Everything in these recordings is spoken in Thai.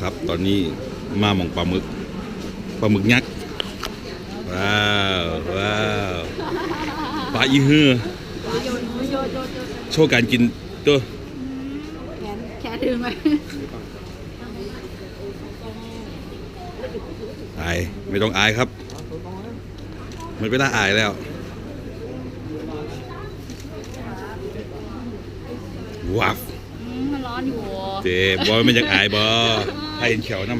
ครับ ตอนนี้มาหมองปลาหมึกปลาหมึกยักษ์ว้าวว้าวปลาอีเฮือโชว์การกินตัวแขนแขนดึงไหมอายไม่ต้องอายครับไม่เป็นไรอายแล้วว้าวอืมมันร้อนอยู่ เจ็บบอไม่อยากอายบอให้เห็นเขียวน้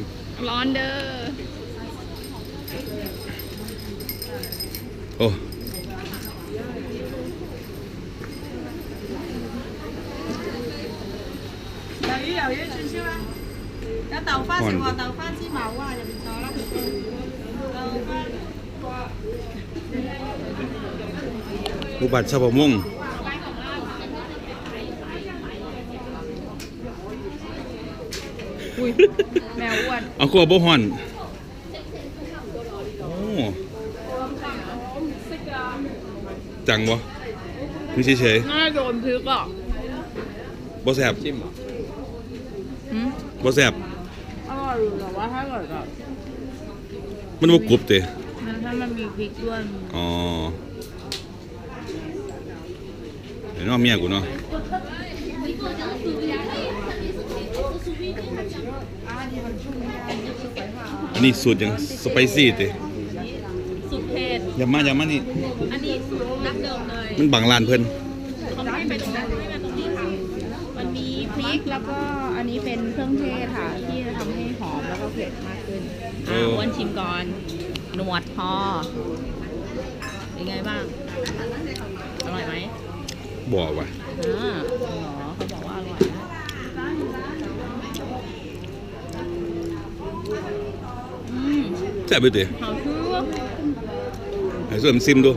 ร้อนเด้อ ำโอ้ 有鱼有鱼串烧啊！有豆花食喎，豆花芝麻哇入边咗啦。豆花 อุบัติชาวประมง อุ้ยแมวอ้วนเอาขัวบ่ฮอนโอ้จังบ่คือเฉยน่าโดนพริกอะๆบ่แซ่บจิ้มเหรออืมบ่แซ่บอร่อยอยู่แต่ว่าถ้าเกิดแบบมันบ่กรุบเตะมันถ้ามันมีพริกด้วยอ๋อเห็นว่าเมียกูเนาะ อันนี้สูตรยังสไปซี่เตะสุดเผ็ดอย่ามาอย่ามานี่ อันนี้สูตรดั้งเดิมเลยมันบังลานเพิ่นเขาไม่ไปตรงนั้นไม่ไปตรงนี้ค่ะมันมีพริกแล้วก็อันนี้เป็นเครื่องเทศค่ะ ที่จะทำให้หอมแล้วก็เผ็ดมากขึ้นอ่าอ้วนชิมก่อนหนวดพอเป็นไงบ้าง อร่อยไหมบ่ว่ะอ่าเหรอเขาบอกว่าอร่อยนะอื มแซ่บไปเตะหอมชื่อให้ส่วนซิมดู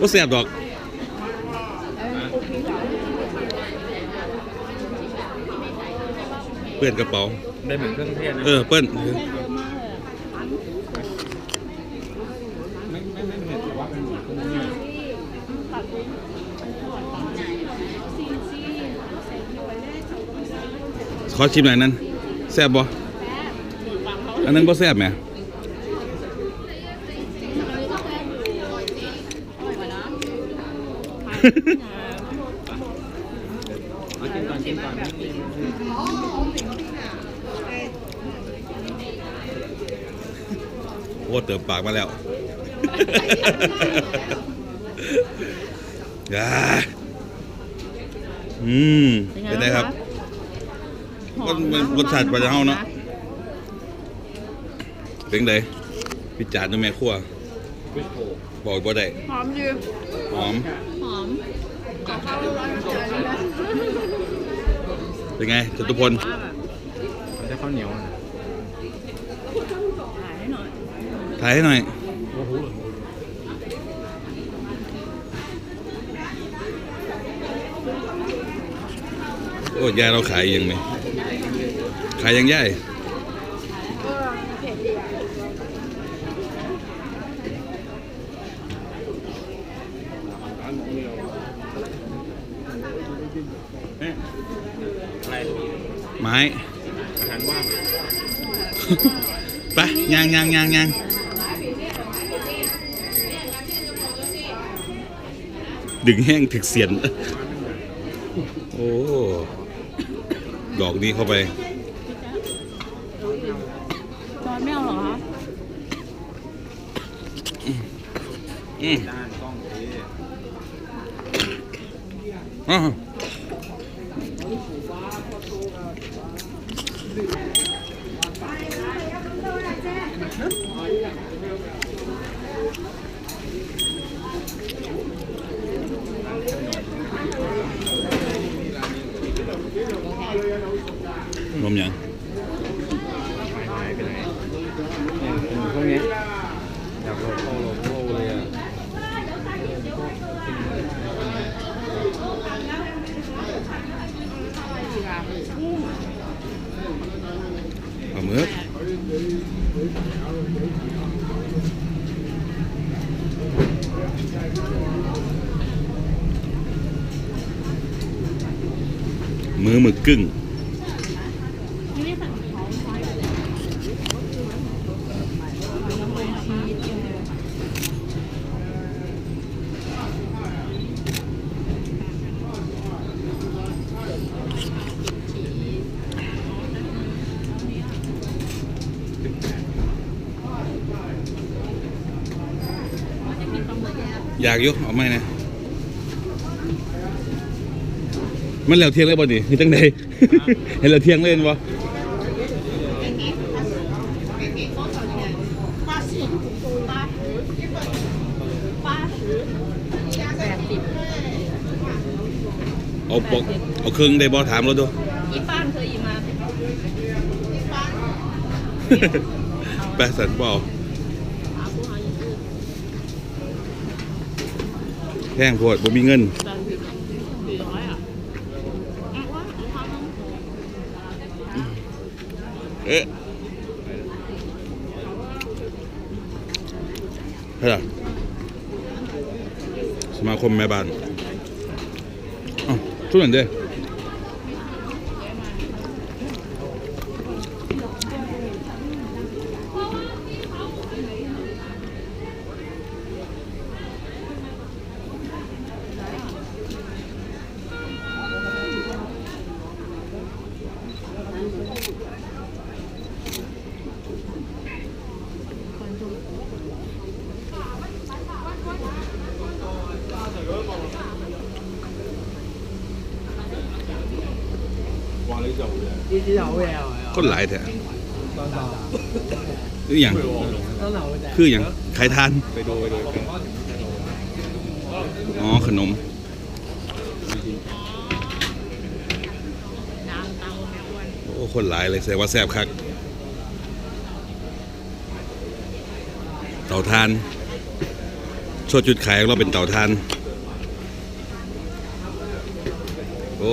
ก็แซ่บดอกเปื้อนกระเป๋าได้เหมือนเครื่องเทศนะเออเปิ้ลเยอะมากเลยอะไม่ไม่ไม่เผ็ดแต่ว่าเป็นเหมือนเครื่องเทศ อชิมหน่อยนั้นแซ่บบ่อันนั้นบ่แซ่บไหมเอากินก่อนกินก่อนโอ้เติมปากมาแล้วอ่าอืมเป็นไงครับ หอมันมันรสชาติปลาจะเฮาเนาะเป็นไงพิจารณ์ด้วยแม่ครัววิโก้บอกบ่ได้หอมดีหอม หอมเป็นไงจตุพล มันจะข้าวเหนียวนะขายให้หน่อยถ่ายให้หน่อย โอ้โหโอ้ยายเราขายยังไหม ขายยังย่ายเอ๊ะอะไรไม้อาหารว่างไปยางยางยางยางดึงแห้งถึกเสียน โอ้ ดอกนี้เข้าไป จอนไม่เอาเหรอคะ อืมด้า มือหมึกกึ่ง อยากอยู่เอาไหมนะมันแล้วเที่ยงเลยบ่ดิคือจังไดเห็นแล้วเที่ยงเลยเห็นบ่แปดสิบเอาปกเอาครึ่งได้บ่ถามเราดูอีป้านเคยอีมาแปดสันบ่เอาแพ งโพดบ่มีเงินแปดสิบสี่ร้อยอะอะว่าอีกครั้งนึงเอ๊ะเฮ้ยสมาคมแม่บ้านอ๋อทุกอย่างเด้อ คนหลายแท้คืออย่างคืออย่างใครทานไปดูไปดูอ๋อขนมน้ำเตาแม่อ้วนโอ้คนหลายเลยแสดงว่าแซ่บคักเต่าทานโชดจุดขายของเราเป็นเต่าทานโอ้